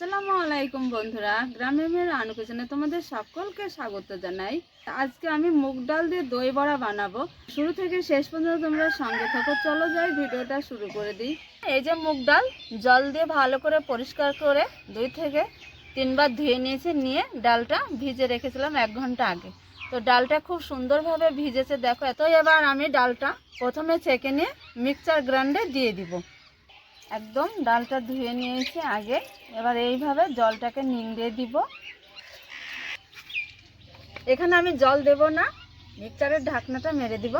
আসসালামু আলাইকুম বন্ধুরা, গ্রামে মেয়ের আনুকুচনে তোমাদের সকলকে স্বাগত জানাই। আজকে আমি মুগ ডাল দিয়ে দই বড়া বানাবো। শুরু থেকে শেষ পর্যন্ত তোমরা সঙ্গে থাকো, চলো যাই ভিডিওটা শুরু করে দিই। এই যে মুগ ডাল, জল দিয়ে ভালো করে পরিষ্কার করে দুই থেকে তিনবার ধুয়ে নিয়েছি, নিয়ে ডালটা ভিজে রেখেছিলাম এক ঘণ্টা আগে। তো ডালটা খুব সুন্দরভাবে ভিজেছে, দেখো এত এবার আমি ডালটা প্রথমে ছেঁকে নিয়ে মিক্সচার গ্রাইন্ডে দিয়ে দিব। একদম ডালটা ধুয়ে নিয়েছি আগে। এবার এইভাবে জলটাকে নিংড়ে দিব। এখানে আমি জল দেব না, মিক্সারের ঢাকনাটা মেরে দিব।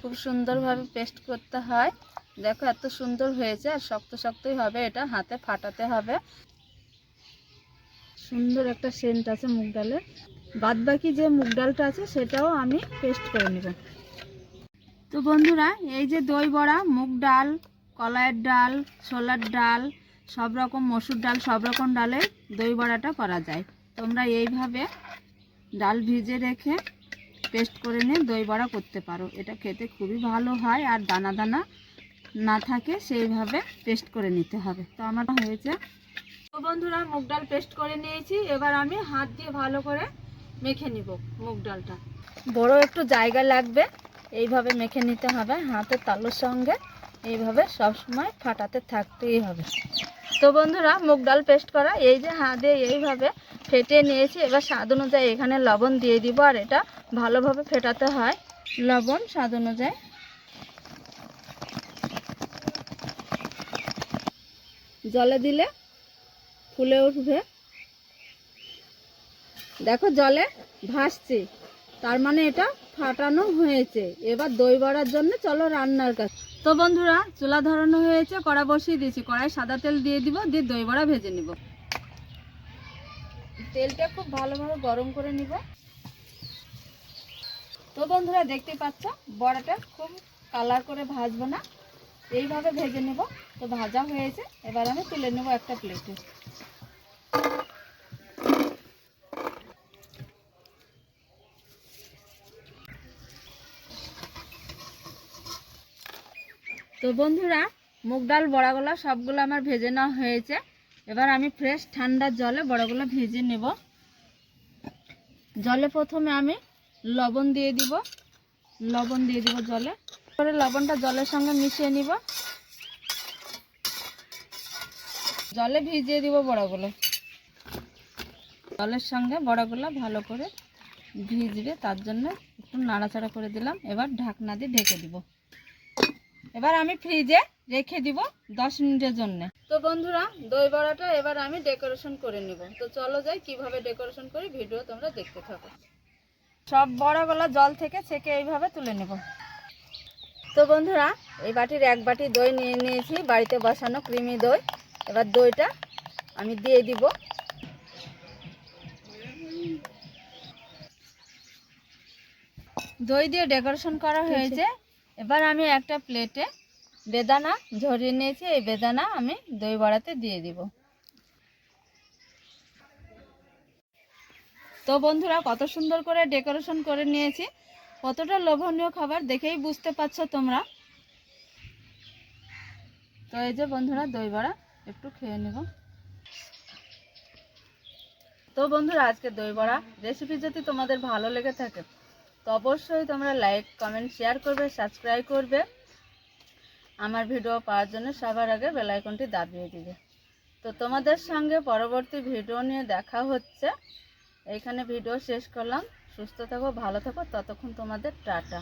খুব সুন্দরভাবে পেস্ট করতে হয়। দেখো এত সুন্দর হয়েছে, আর শক্ত শক্তই হবে, এটা হাতে ফাটাতে হবে। সুন্দর একটা সেন্ট আছে মুগ ডালের বাদ বাকি যে মুগ ডালটা আছে, সেটাও আমি পেস্ট করে নেব। তো বন্ধুরা, এই যে দই বড়া, মুগ ডাল কলাইয়ের ডাল, ছোলার ডাল, সব রকম মসুর ডাল, সব রকম ডালের দই বড়াটা করা যায়। তোমরা এইভাবে ডাল ভিজে রেখে পেস্ট করে নিয়ে দই বড়া করতে পারো। এটা খেতে খুবই ভালো হয় আর দানা দানা না থাকে সেইভাবে পেস্ট করে নিতে হবে। তো আমার হয়েছে। তো বন্ধুরা, মুগ ডাল পেস্ট করে নিয়েছি। এবার আমি হাত দিয়ে ভালো করে মেখে নিব মুগ ডালটা। বড় একটু জায়গা লাগবে, এইভাবে মেখে নিতে হবে হাতের তালুর সঙ্গে। এইভাবে সব সময় ফাটাতে থাকতেই হবে। তো বন্ধুরা, মুগ ডাল পেস্ট করা, এই যে হাতে এইভাবে ফেটে নিয়েছি, এবার স্বাদ অনুযায়ী এখানে লবণ দিয়ে দিব, আর এটা ভালোভাবে ফেটাতে হয়। লবণ, স্বাদ অনুযায়ী। জলে দিলে ফুলে উঠবে। দেখো জলে ভাসছে, তার মানে এটা ফাটানো হয়েছে। এবার দই বড়ার জন্য চলো রান্নার কাছে। তো বন্ধুরা, চুলা ধরানো হয়েছে, কড়া বসিয়ে দিয়েছি। কড়াই সাদা তেল দিয়ে দিব, দিয়ে দই বড়া ভেজে নিব। তেলটা খুব ভালোভাবে গরম করে নিব। তো বন্ধুরা, দেখতে পাচ্ছ, বড়াটা খুব কালার করে ভাজবো না। এইভাবে ভেজে নেব। তো ভাজা হয়েছে, এবার আমি তুলে নেব একটা প্লেটে তো বন্ধুরা, মুগ ডাল, বড়াগুলো সবগুলো আমার ভেজে নেওয়া হয়েছে। এবার আমি ফ্রেশ ঠান্ডা জলে বড়াগুলো ভেজে নেব। জলে প্রথমে আমি লবণ দিয়ে দিব। লবণ দিয়ে দিব জলে। পরে লবণটা জলের সঙ্গে মিশিয়ে নিব। জলে ভিজিয়ে দিব বড়াগুলো। জলের সঙ্গে বড়াগুলো ভালো করে ভিজবে, তার জন্য একটু নাড়াচাড়া করে দিলাম। এবার ঢাকনা দিয়ে ঢেকে দিব। এবার আমি ফ্রিজে রেখে দিব দশ মিনিটের জন্য। তো বন্ধুরা দই বড়াটা এবার আমি ডেকোরেশন করে নিব। তো চলো যাই কীভাবে ডেকোরেশন করি ভিডিও তোমরা দেখতে থাকো। সব বড়াগুলো জল থেকে ছেঁকে এইভাবে তুলে নেব। তো বন্ধুরা এই বাটির এক বাটি দই নিয়ে নিয়েছি বাড়িতে বসানো ক্রিমি দই। এবার দইটা আমি দিয়ে দিব। দই দিয়ে ডেকোরেশন করা হয়েছে। এবার আমি একটা প্লেটে বেদানা ঝরিয়ে নিয়েছি, এই বেদানা আমি দই বড়াতে দিয়ে দিব। তো বন্ধুরা, কত সুন্দর করে ডেকোরেশন করে নিয়েছি। কতটা লোভনীয় খাবার দেখেই বুঝতে পারছ তোমরা। তো এই যে বন্ধুরা, দই বড়া একটু খেয়ে নেব। তো বন্ধুরা, আজকে দই বড়া রেসিপি যদি তোমাদের ভালো লেগে থাকে তো অবশ্যই তোমরা লাইক কমেন্ট শেয়ার করবে সাবস্ক্রাইব করবে। আমার ভিডিও পাওয়ার জন্য সবার আগে বেলাইকনটি দাবিয়ে দিবে। তো তোমাদের সঙ্গে পরবর্তী ভিডিও নিয়ে দেখা হচ্ছে। এখানে ভিডিও শেষ করলাম। সুস্থ থাকো, ভালো থাকো। ততক্ষণ তোমাদের টাটা।